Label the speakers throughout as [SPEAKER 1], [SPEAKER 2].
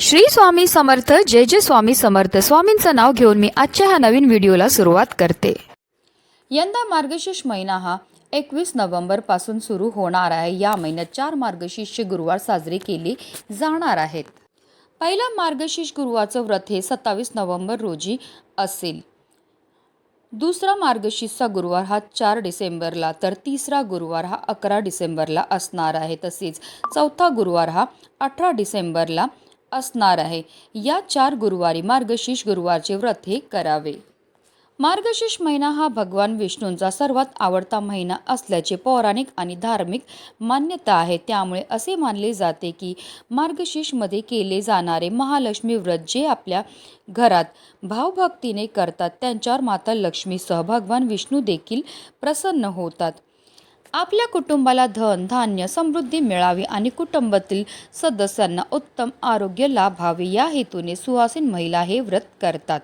[SPEAKER 1] श्री स्वामी समर्थ जय जय स्वामी समर्थ. स्वामींचं नाव घेऊन मी आजच्या ह्या नवीन व्हिडिओला सुरुवात करते. यंदा मार्गशीर्ष महिना हा एकवीस नोव्हेंबरपासून सुरू होणार आहे. या महिन्यात चार मार्गशीर्ष गुरुवार साजरे केले जाणार आहेत. पहिला मार्गशीर्ष गुरुवारचं व्रत हे सत्तावीस नोव्हेंबर रोजी असेल. दुसरा मार्गशीर्षचा गुरुवार हा चार डिसेंबरला तर तिसरा गुरुवार हा अकरा डिसेंबरला असणार आहे. तसेच चौथा गुरुवार हा अठरा डिसेंबरला असणार आहे. या चार गुरुवारी मार्गशीर्ष गुरुवारचे व्रत हे करावे. मार्गशीर्ष महिना हा भगवान विष्णूंचा सर्वात आवडता महिना असल्याचे पौराणिक आणि धार्मिक मान्यता आहे. त्यामुळे असे मानले जाते की मार्गशीर्षमध्ये केले जाणारे महालक्ष्मी व्रत जे आपल्या घरात भावभक्तीने करतात त्यांच्यावर माता लक्ष्मीसह भगवान विष्णू देखील प्रसन्न होतात. आपल्या कुटुंबाला धन धान्य समृद्धी मिळावी आणि कुटुंबातील सदस्यांना उत्तम आरोग्य लाभावे या हेतूने सुहासीन महिला हे व्रत करतात.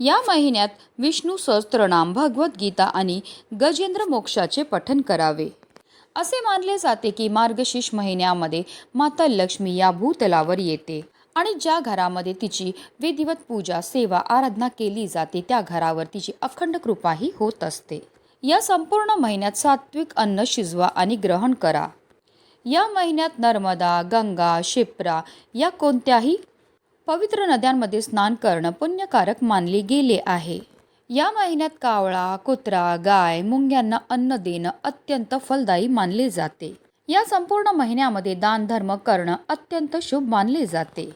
[SPEAKER 1] या महिन्यात विष्णू सहस्त्रनाम भगवद्गीता आणि गजेंद्र मोक्षाचे पठन करावे. असे मानले जाते की मार्गशीर्ष महिन्यामध्ये माता लक्ष्मी या भूतलावर येते आणि ज्या घरामध्ये तिची विधिवत पूजा सेवा आराधना केली जाते त्या घरावर तिची अखंड कृपाही होत असते. या संपूर्ण महिन्यात सात्विक अन्न शिजवा आणि ग्रहण करा. या महिन्यात नर्मदा गंगा शिप्रा या कोणत्याही पवित्र नद्यांमध्ये स्नान करणं पुण्यकारक मानले गेले आहे. या महिन्यात कावळा कुत्रा गाय मुंग्यांना अन्न देणं अत्यंत फलदायी मानले जाते. या संपूर्ण महिन्यामध्ये दान धर्म करणं अत्यंत शुभ मानले जाते.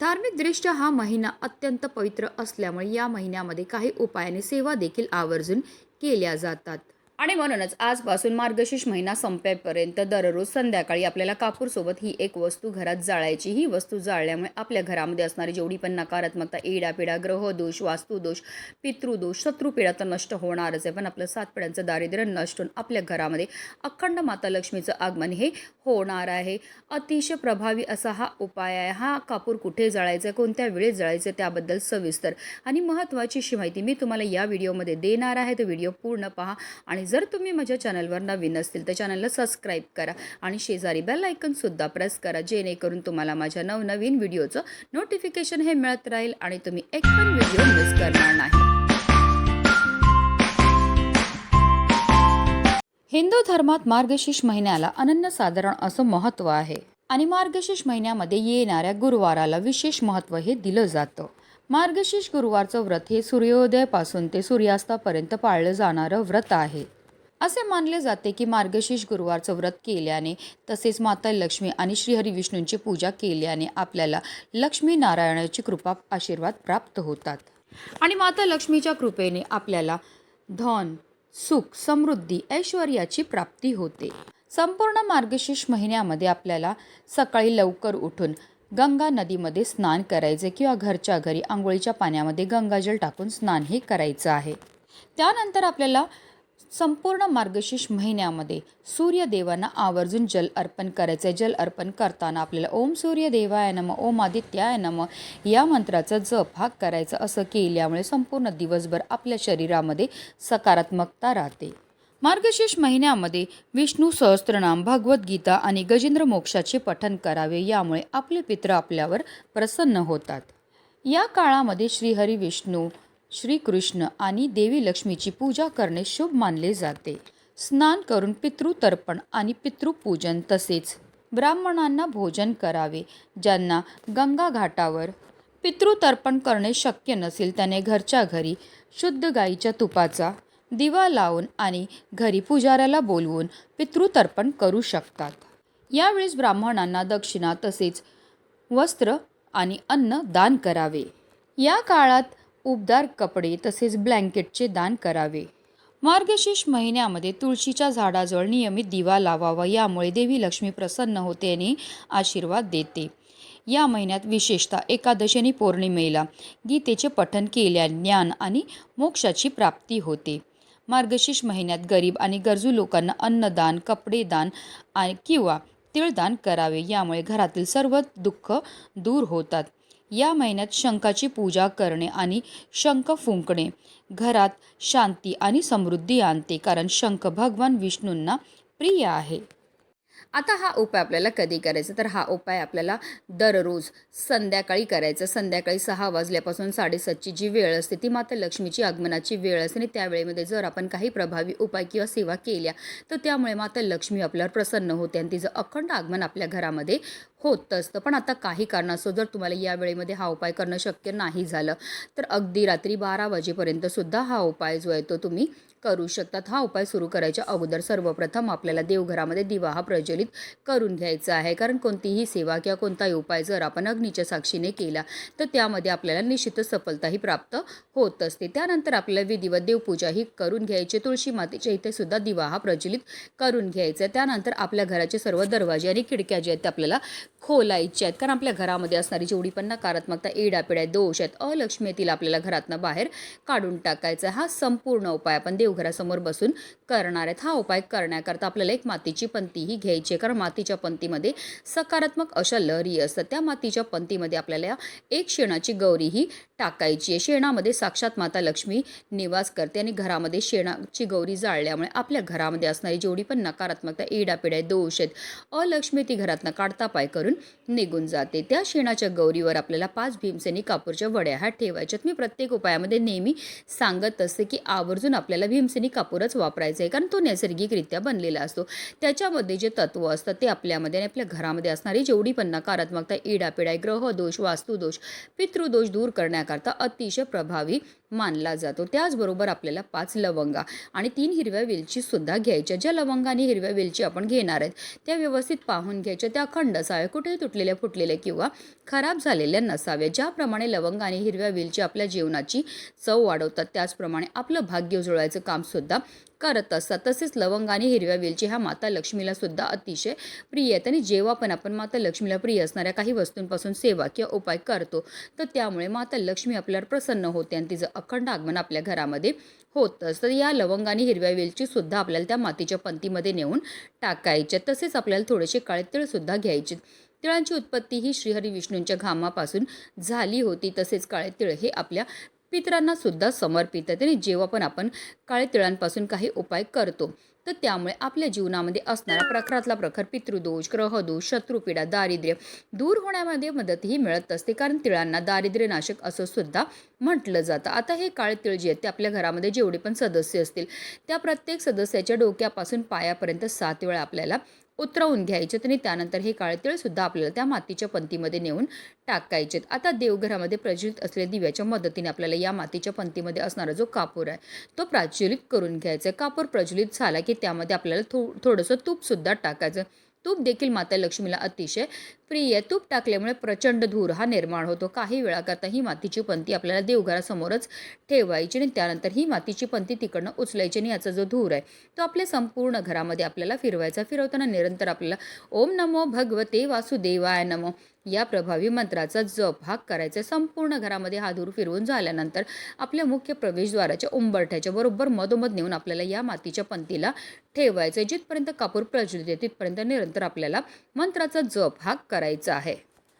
[SPEAKER 1] धार्मिक दृष्ट्या हा महिना अत्यंत पवित्र असल्यामुळे या महिन्यामध्ये काही उपायाने सेवा देखील आवर्जून केल्या जातात. आणि म्हणूनच आजपासून मार्गशीर्ष महिना संपेपर्यंत दररोज संध्याकाळी आपल्याला कापूरसोबत ही एक वस्तू घरात जाळायची. ही वस्तू जाळल्यामुळे आपल्या घरामध्ये असणारी जेवढी पण नकारात्मकता एडापिडा ग्रहदोष वास्तुदोष पितृदोष शत्रुपिडा तर नष्ट होणारच आहे. पण आपलं सात पिढ्यांचं दारिद्र्य नष्ट होऊन आपल्या घरामध्ये अखंड माता लक्ष्मीचं आगमन हे होणार आहे. अतिशय प्रभावी असा हा उपाय आहे. हा कापूर कुठे जळायचा कोणत्या वेळेत जळायचं त्याबद्दल सविस्तर आणि महत्त्वाची अशी माहिती मी तुम्हाला या व्हिडिओमध्ये देणार आहे. तर व्हिडिओ पूर्ण पहा आणि जर तुम्ही माझ्या चॅनलवर नवीन असतील तर चॅनलला सबस्क्राईब करा आणि शेजारी बेल आयकनसुद्धा प्रेस करा जेणेकरून तुम्हाला माझ्या नवनवीन व्हिडिओचं नोटिफिकेशन हे मिळत राहील आणि तुम्ही एक पण व्हिडिओ मिस करणार नाही. हिंदू धर्मात मार्गशीर्ष महिन्याला अनन्यसाधारण असं महत्त्व आहे आणि मार्गशीर्ष महिन्यामध्ये येणाऱ्या गुरुवाराला विशेष महत्त्व हे दिलं जातं. मार्गशीर्ष गुरुवारचं व्रत हे सूर्योदयापासून ते सूर्यास्तापर्यंत पाळलं जाणारं व्रत आहे. असे मानले जाते की मार्गशीर्ष गुरुवारचं व्रत केल्याने तसेच माता लक्ष्मी आणि श्रीहरी विष्णूंची पूजा केल्याने आपल्याला लक्ष्मी नारायणाची कृपा आशीर्वाद प्राप्त होतात. आणि माता लक्ष्मीच्या कृपेने आपल्याला धन सुख समृद्धी ऐश्वर्याची प्राप्ती होते. संपूर्ण मार्गशीर्ष महिन्यामध्ये आपल्याला सकाळी लवकर उठून गंगा नदीमध्ये स्नान करायचे किंवा घरच्या घरी आंघोळीच्या पाण्यामध्ये गंगाजल टाकून स्नान हे करायचं आहे. त्यानंतर आपल्याला संपूर्ण मार्गशीर्ष महिन्यामध्ये सूर्यदेवांना आवर्जून जल अर्पण करायचं आहे जल अर्पण करताना आपल्याला ओम सूर्यदेवाय नम ओम आदित्याय नम या मंत्राचा जप हा करायचा असं केल्यामुळे संपूर्ण दिवसभर आपल्या शरीरामध्ये सकारात्मकता राहते. मार्गशीर्ष महिन्यामध्ये विष्णू सहस्त्रनाम भगवद्गीता आणि गजेंद्र मोक्षाचे पठन करावे यामुळे आपले पित्र आपल्यावर प्रसन्न होतात. या काळामध्ये श्रीहरी विष्णू श्रीकृष्ण आणि देवी लक्ष्मीची पूजा करणे शुभ मानले जाते. स्नान करून पितृतर्पण आणि पितृपूजन तसेच ब्राह्मणांना भोजन करावे ज्यांना गंगा घाटावर पितृतर्पण करणे शक्य नसेल त्याने घरच्या घरी शुद्ध गाईच्या तुपाचा दिवा लावून आणि घरी पुजाऱ्याला बोलवून पितृतर्पण करू शकतात. यावेळेस ब्राह्मणांना दक्षिणा तसेच वस्त्र आणि अन्न दान करावे. या काळात उबदार कपडे तसेच ब्लँकेटचे दान करावे. मार्गशीर्ष महिन्यामध्ये तुळशीच्या झाडाजवळ नियमित दिवा लावावा यामुळे देवी लक्ष्मी प्रसन्न होते आणि आशीर्वाद देते. या महिन्यात विशेषतः एकादशी पौर्णिमेला गीतेचे पठन केल्या ज्ञान आणि मोक्षाची प्राप्ती होते. मार्गशीर्ष महिन्यात गरीब आणि गरजू लोकांना अन्नदान कपडेदान आणि किंवा तिळदान करावे. यामुळे घरातील सर्व दुःख दूर होतात. या महिन्यात शंखाची पूजा करणे आणि शंख फुंकणे. घरात शांती आणि समृद्धी आणते कारण शंख भगवान विष्णूंना प्रिय आहे. आता हा उपाय आपल्याला कधी करायचा? तर हा उपाय आपल्याला दररोज संध्याकाळी करायचा. संध्याकाळी सहा वाजल्यापासून साडेसातची जी वेळ असते ती माता लक्ष्मीची आगमनाची वेळ असते. आणि त्या वेळेमध्ये जर आपण काही प्रभावी उपाय किंवा सेवा केल्या तर त्यामुळे माता लक्ष्मी आपल्यावर प्रसन्न होते आणि तिचं अखंड आगमन आपल्या घरामध्ये होत असतं. पण आता काही कारणास्तव जर तुम्हाला या वेळेमध्ये हा उपाय करणं शक्य नाही झालं तर अगदी रात्री बारा वाजेपर्यंत सुद्धा हा उपाय जो आहे तो तुम्ही करू शकतात. हा उपाय सुरू करायच्या अगोदर सर्वप्रथम आपल्याला देवघरामध्ये दिवा हा प्रज्वलित करून घ्यायचा आहे. कारण कोणतीही सेवा किंवा कोणताही उपाय जर आपण अग्नीच्या साक्षीने केला तर त्यामध्ये आपल्याला निश्चितच सफलताही प्राप्त होत असते. त्यानंतर आपल्याला विधिवत देवपूजा ही करून घ्यायची. तुळशी मातेच्या इथे सुद्धा दिवा हा प्रज्वलित करून घ्यायचा त्यानंतर आपल्या घराचे सर्व दरवाजे आणि खिडक्या जे आहेत ते आपल्याला खोलायचे आहेत. कारण आपल्या घरामध्ये असणारी जेवढी पण नकारात्मकता एडापिड्या दोष आहेत अलक्ष्मी येतील आपल्याला घरातनं बाहेर काढून टाकायचा हा संपूर्ण उपाय आपण देवघरासमोर बसून करणार आहेत. हा उपाय करण्याकरता आपल्याला एक मातीची पंतीही घ्यायची आहे. कारण मातीच्या पंतीमध्ये सकारात्मक अशा लहरी असतात. त्या मातीच्या पंतीमध्ये आपल्याला एक शेणाची गौरी ही टाकायची आहे. शेणामध्ये साक्षात माता लक्ष्मी निवास करते आणि घरामध्ये शेणाची गौरी जाळल्यामुळे आपल्या घरामध्ये असणारी जेवढी पण नकारात्मकता एडापिड्या दोष आहेत अलक्ष्मी ती घरातनं काढता पाय करून निघून जाते. त्या शेणाच्या गौरीवर आपल्याला पाच भीमसेनी कापूरच्या वड्या ह्या ठेवायच्यात. मी प्रत्येक उपायामध्ये नेहमी सांगत असते की आवर्जून आपल्याला भीमसेनी कापूरच वापरायचं आहे कारण तो नैसर्गिकरित्या बनलेला असतो. त्याच्यामध्ये जे तत्व असतात ते आपल्यामध्ये आणि आपल्या घरामध्ये असणारी जेवढी पण नकारात्मकता इडापिडा ग्रहदोष वास्तुदोष पितृदोष दूर करण्याकरता अतिशय प्रभावी मानला जातो. त्याचबरोबर आपल्याला पाच लवंगा आणि तीन हिरव्या वेलचीसुद्धा घ्यायच्या. ज्या लवंगा आणि हिरव्या वेलची आपण घेणार आहेत त्या व्यवस्थित पाहून घ्यायच्या. त्या अखंड असाव्या कुठेही तुटलेल्या फुटलेल्या किंवा खराब झालेल्या नसाव्या ज्याप्रमाणे लवंगा आणि हिरव्या वेलची आपल्या जेवणाची चव वाढवतात त्याचप्रमाणे आपलं भाग्य उजळवायचं कामसुद्धा करत असतात. तसेच लवंग आणि हिरव्या वेलची ह्या माता लक्ष्मीला सुद्धा अतिशय प्रिय आहेत. आणि जेव्हा पण आपण माता लक्ष्मीला प्रिय असणाऱ्या काही वस्तूंपासून सेवा किंवा उपाय करतो तर त्यामुळे माता लक्ष्मी आपल्यावर प्रसन्न होते आणि तिचं अखंड आगमन आपल्या घरामध्ये होत असतं या लवंग आणि हिरव्या वेलचीसुद्धा आपल्याला त्या मातीच्या पंतीमध्ये नेऊन टाकायच्या. तसेच आपल्याला थोडेसे काळे तिळसुद्धा घ्यायचे. तिळांची उत्पत्ती ही श्रीहरी विष्णूंच्या घामापासून झाली होती. तसेच काळे तिळ हे आपल्या पितरांना सुद्धा समर्पित आहेत आणि जेव्हा पण आपण काळे तिळांपासून काही उपाय करतो तर त्यामुळे आपल्या जीवनामध्ये असणारा प्रखरातला प्रखर पितृदोष ग्रहदोष शत्रुपीडा दारिद्र्य दूर होण्यामध्ये मदतही मिळत असते. कारण तिळांना दारिद्र्यनाशक असं सुद्धा म्हटलं जातं. आता हे काळे तिळ जे आहेत ते आपल्या घरामध्ये जेवढे पण सदस्य असतील त्या प्रत्येक सदस्याच्या डोक्यापासून पायापर्यंत सात वेळा आपल्याला उतरवून घ्यायचे आणि त्यानंतर हे काळतीळसुद्धा आपल्याला त्या मातीच्या पंतीमध्ये नेऊन टाकायचेत आता देवघरामध्ये प्रज्वलित असलेल्या दिव्याच्या मदतीने आपल्याला या मातीच्या पंतीमध्ये असणारा जो कापूर आहे तो प्राज्वलित करून घ्यायचा आहे. कापूर प्रज्वलित झाला की त्यामध्ये आपल्याला थो थोडंसं तूपसुद्धा टाकायचं तूप देखील माता लक्ष्मीला अतिशय प्रिय. आहे तूप टाकल्यामुळे प्रचंड धूर हा निर्माण होतो. काही वेळाकरता ही मातीची पंती आपल्याला देवघरासमोरच ठेवायची आणि त्यानंतर ही मातीची पंती तिकडनं उचलायची आणि याचा जो धूर आहे तो आपल्या संपूर्ण घरामध्ये आपल्याला फिरवायचा. फिरवताना निरंतर आपल्याला ओम नमो भगवते वासुदेवाय नमो. या प्रभावी मंत्राचा जप हा करायचा संपूर्ण घरामध्ये हा धूर फिरवून झाल्यानंतर आपल्या मुख्य प्रवेशद्वाराच्या उंबरठ्याच्या बरोबर मधोमध नेऊन आपल्याला या मातीच्या पंतीला ठेवायचं आहे. जिथपर्यंत कापूर प्रज्वलित आहे तिथपर्यंत निरंतर आपल्याला मंत्राचा जप हा करायचा आहे.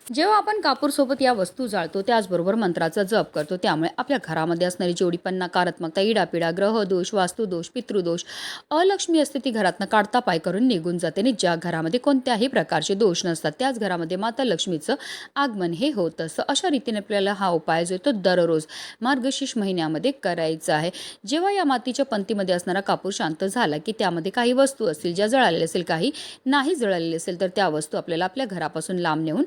[SPEAKER 1] जेव्हा आपण कापूरसोबत या वस्तू जाळतो त्याचबरोबर मंत्राचा जप करतो त्यामुळे आपल्या घरामध्ये असणारी जेवढी पण नकारात्मकता इडापिडा ग्रहदोष वास्तुदोष पितृदोष अलक्ष्मी असते ती घरातनं काढता पाय करून निघून जाते. आणि ज्या घरामध्ये कोणत्याही प्रकारचे दोष नसतात त्याच घरामध्ये माता लक्ष्मीचं आगमन हे होत असतं. अशा रीतीने आपल्याला हा उपाय जो आहे तो दररोज मार्गशीर्ष महिन्यामध्ये करायचा आहे. जेव्हा या मातीच्या पंतीमध्ये असणारा कापूर शांत झाला की त्यामध्ये काही वस्तू असतील ज्या जळालेल्या असेल काही नाही जळालेले असेल तर त्या वस्तू आपल्याला आपल्या घरापासून लांब नेऊन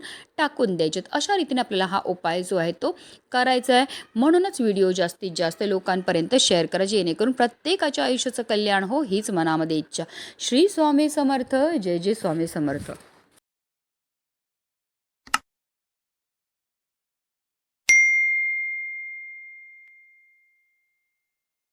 [SPEAKER 1] टाकून द्यायच्यात अशा रीतीने आपल्याला हा उपाय जो आहे तो करायचा आहे. म्हणूनच व्हिडिओ जास्तीत जास्त लोकांपर्यंत शेअर करा जेणेकरून प्रत्येकाच्या आयुष्याचं कल्याण हो हीच मनामध्ये इच्छा. श्री स्वामी समर्थ. जय जय स्वामी समर्थ.